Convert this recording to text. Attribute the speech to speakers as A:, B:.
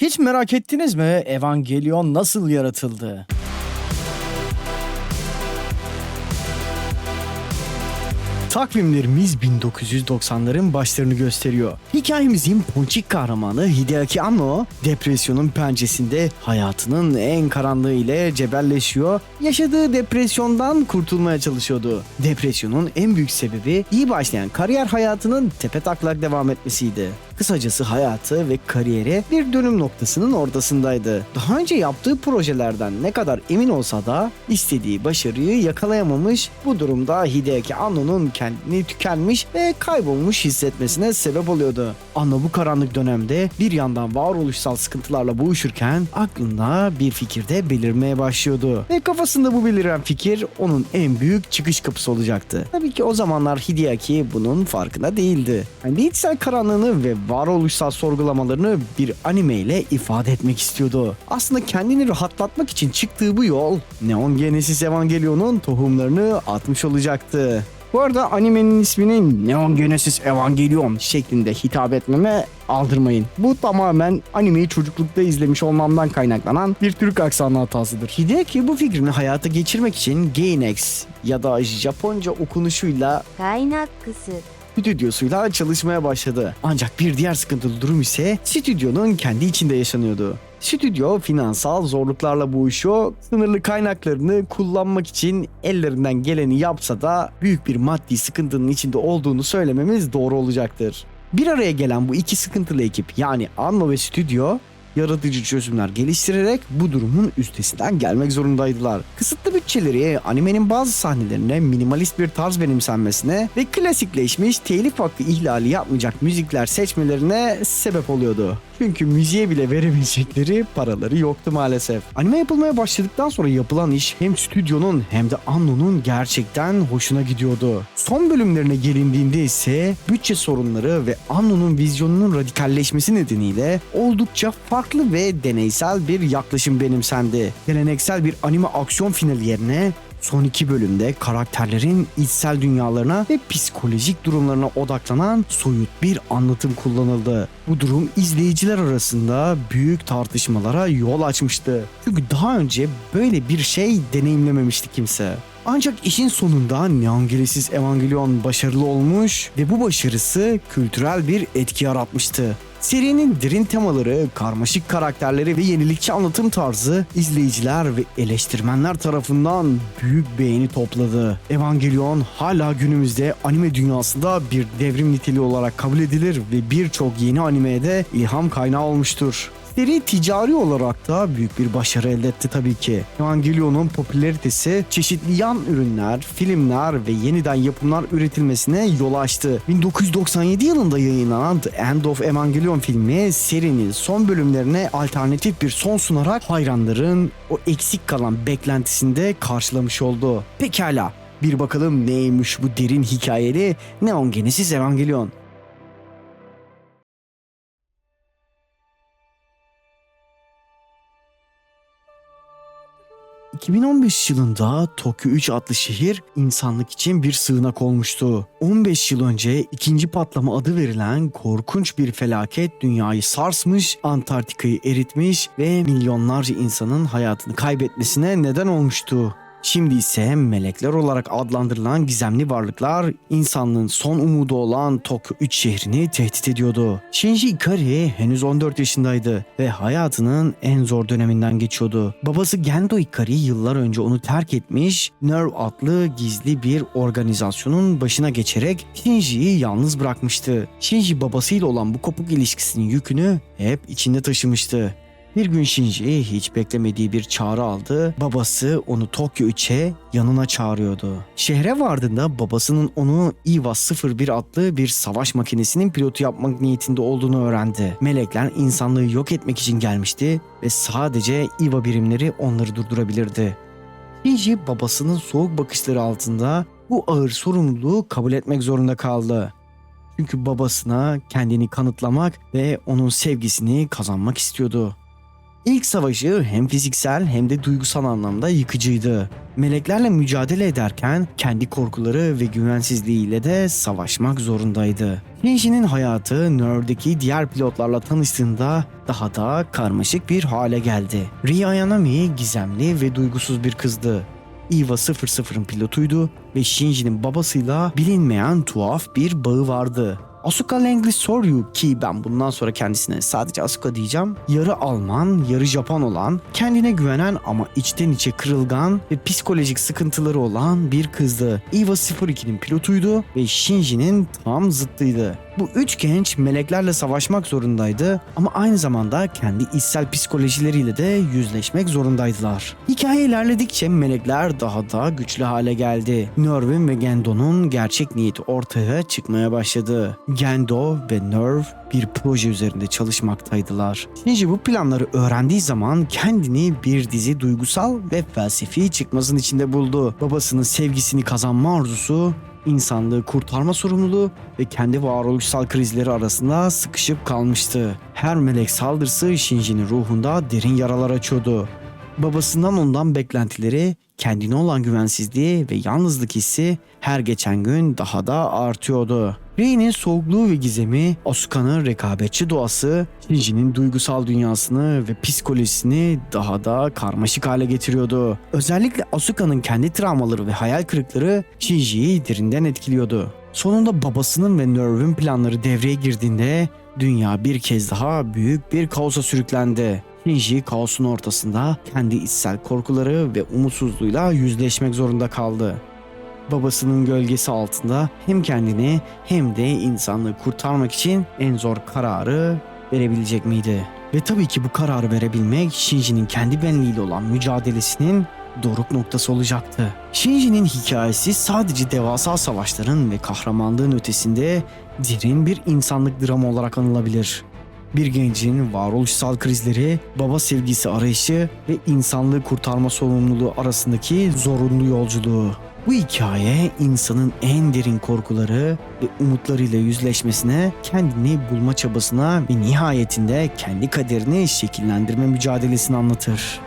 A: Hiç merak ettiniz mi Evangelion nasıl yaratıldı? Takvimlerimiz 1990'ların başlarını gösteriyor. Hikayemizin ponçik kahramanı Hideaki Anno, depresyonun pençesinde hayatının en karanlığı ile cebelleşiyor, yaşadığı depresyondan kurtulmaya çalışıyordu. Depresyonun en büyük sebebi iyi başlayan kariyer hayatının tepe taklak devam etmesiydi. Kısacası hayatı ve kariyeri bir dönüm noktasının ortasındaydı. Daha önce yaptığı projelerden ne kadar emin olsa da istediği başarıyı yakalayamamış. Bu durumda Hideaki Anno'nun kendini tükenmiş ve kaybolmuş hissetmesine sebep oluyordu. Anno bu karanlık dönemde bir yandan varoluşsal sıkıntılarla boğuşurken aklında bir fikir de belirmeye başlıyordu. Ve kafasında bu beliren fikir onun en büyük çıkış kapısı olacaktı. Tabii ki o zamanlar Hideaki bunun farkında değildi. Kendi içsel karanlığını ve varoluşsal sorgulamalarını bir anime ile ifade etmek istiyordu. Aslında kendini rahatlatmak için çıktığı bu yol Neon Genesis Evangelion'un tohumlarını atmış olacaktı. Bu arada animenin ismini Neon Genesis Evangelion şeklinde hitap etmeme aldırmayın. Bu tamamen animeyi çocuklukta izlemiş olmamdan kaynaklanan bir Türk aksanı hatasıdır. Hideki bu fikrini hayata geçirmek için Gainax ya da Japonca okunuşuyla
B: Gainax
A: stüdyosuyla çalışmaya başladı. Ancak bir diğer sıkıntılı durum ise stüdyonun kendi içinde yaşanıyordu. Stüdyo finansal zorluklarla boğuşuyor, sınırlı kaynaklarını kullanmak için ellerinden geleni yapsa da büyük bir maddi sıkıntının içinde olduğunu söylememiz doğru olacaktır. Bir araya gelen bu iki sıkıntılı ekip yani Anno ve stüdyo yaratıcı çözümler geliştirerek bu durumun üstesinden gelmek zorundaydılar. Kısıtlı bütçeleri animenin bazı sahnelerine minimalist bir tarz benimsenmesine ve klasikleşmiş telif hakkı ihlali yapmayacak müzikler seçmelerine sebep oluyordu. Çünkü müziğe bile verebilecekleri paraları yoktu maalesef. Anime yapılmaya başladıktan sonra yapılan iş hem stüdyonun hem de Anno'nun gerçekten hoşuna gidiyordu. Son bölümlerine gelindiğinde ise bütçe sorunları ve Anno'nun vizyonunun radikalleşmesi nedeniyle oldukça farklı ve deneysel bir yaklaşım benimsendi. Geleneksel bir anime aksiyon finali yerine Son iki bölümde karakterlerin içsel dünyalarına ve psikolojik durumlarına odaklanan soyut bir anlatım kullanıldı. Bu durum izleyiciler arasında büyük tartışmalara yol açmıştı. Çünkü daha önce böyle bir şey deneyimlememişti kimse. Ancak işin sonunda Neon Genesis Evangelion başarılı olmuş ve bu başarısı kültürel bir etki yaratmıştı. Serinin derin temaları, karmaşık karakterleri ve yenilikçi anlatım tarzı izleyiciler ve eleştirmenler tarafından büyük beğeni topladı. Evangelion hala günümüzde anime dünyasında bir devrim niteliği olarak kabul edilir ve birçok yeni animeye de ilham kaynağı olmuştur. Seri ticari olarak da büyük bir başarı elde etti tabii ki. Evangelion'un popülaritesi çeşitli yan ürünler, filmler ve yeniden yapımlar üretilmesine yol açtı. 1997 yılında yayınlanan The End of Evangelion filmi serinin son bölümlerine alternatif bir son sunarak hayranların o eksik kalan beklentisinde karşılamış oldu. Pekala bir bakalım neymiş bu derin hikayeli Neon Genesis Evangelion. 2015 yılında Tokyo 3 adlı şehir insanlık için bir sığınak olmuştu. 15 yıl önce ikinci patlama adı verilen korkunç bir felaket dünyayı sarsmış, Antarktika'yı eritmiş ve milyonlarca insanın hayatını kaybetmesine neden olmuştu. Şimdi ise melekler olarak adlandırılan gizemli varlıklar insanlığın son umudu olan Tokyo 3 şehrini tehdit ediyordu. Shinji Ikari henüz 14 yaşındaydı ve hayatının en zor döneminden geçiyordu. Babası Gendo Ikari yıllar önce onu terk etmiş, Nerve adlı gizli bir organizasyonun başına geçerek Shinji'yi yalnız bırakmıştı. Shinji babasıyla olan bu kopuk ilişkisinin yükünü hep içinde taşımıştı. Bir gün Shinji hiç beklemediği bir çağrı aldı. Babası onu Tokyo 3'e yanına çağırıyordu. Şehre vardığında babasının onu Iwa 01 adlı bir savaş makinesinin pilotu yapmak niyetinde olduğunu öğrendi. Melekler insanlığı yok etmek için gelmişti ve sadece Iwa birimleri onları durdurabilirdi. Shinji babasının soğuk bakışları altında bu ağır sorumluluğu kabul etmek zorunda kaldı. Çünkü babasına kendini kanıtlamak ve onun sevgisini kazanmak istiyordu. İlk savaşı hem fiziksel hem de duygusal anlamda yıkıcıydı. Meleklerle mücadele ederken kendi korkuları ve güvensizliğiyle de savaşmak zorundaydı. Shinji'nin hayatı Nerve'deki diğer pilotlarla tanıştığında daha da karmaşık bir hale geldi. Ria Ayanami gizemli ve duygusuz bir kızdı. Eva 00'ın pilotuydu ve Shinji'nin babasıyla bilinmeyen tuhaf bir bağı vardı. Asuka Langley Soryu ki ben bundan sonra kendisine sadece Asuka diyeceğim. Yarı Alman, yarı Japon olan, kendine güvenen ama içten içe kırılgan ve psikolojik sıkıntıları olan bir kızdı. Eva 02'nin pilotuydu ve Shinji'nin tam zıttıydı. Bu üç genç meleklerle savaşmak zorundaydı ama aynı zamanda kendi içsel psikolojileriyle de yüzleşmek zorundaydılar. Hikaye ilerledikçe melekler daha da güçlü hale geldi. Nervin ve Gendo'nun gerçek niyeti ortaya çıkmaya başladı. Gendo ve Nerve bir proje üzerinde çalışmaktaydılar. Shinji bu planları öğrendiği zaman kendini bir dizi duygusal ve felsefi çıkmasın içinde buldu. Babasının sevgisini kazanma arzusu insanlığı kurtarma sorumluluğu ve kendi varoluşsal krizleri arasında sıkışıp kalmıştı. Her melek saldırısı Shinji'nin ruhunda derin yaralar açıyordu. Babasından ondan beklentileri, kendine olan güvensizliği ve yalnızlık hissi her geçen gün daha da artıyordu. Rei'nin soğukluğu ve gizemi, Asuka'nın rekabetçi doğası, Shinji'nin duygusal dünyasını ve psikolojisini daha da karmaşık hale getiriyordu. Özellikle Asuka'nın kendi travmaları ve hayal kırıkları Shinji'yi derinden etkiliyordu. Sonunda babasının ve Nerve'ün planları devreye girdiğinde dünya bir kez daha büyük bir kaosa sürüklendi. Shinji kaosun ortasında kendi içsel korkuları ve umutsuzluğuyla yüzleşmek zorunda kaldı. Babasının gölgesi altında hem kendini hem de insanlığı kurtarmak için en zor kararı verebilecek miydi? Ve tabii ki bu kararı verebilmek Shinji'nin kendi benliğiyle olan mücadelesinin doruk noktası olacaktı. Shinji'nin hikayesi sadece devasa savaşların ve kahramanlığın ötesinde derin bir insanlık dramı olarak anılabilir. Bir gencin varoluşsal krizleri, baba sevgisi arayışı ve insanlığı kurtarma sorumluluğu arasındaki zorunlu yolculuğu. Bu hikaye insanın en derin korkuları ve umutlarıyla yüzleşmesine, kendini bulma çabasına ve nihayetinde kendi kaderini şekillendirme mücadelesini anlatır.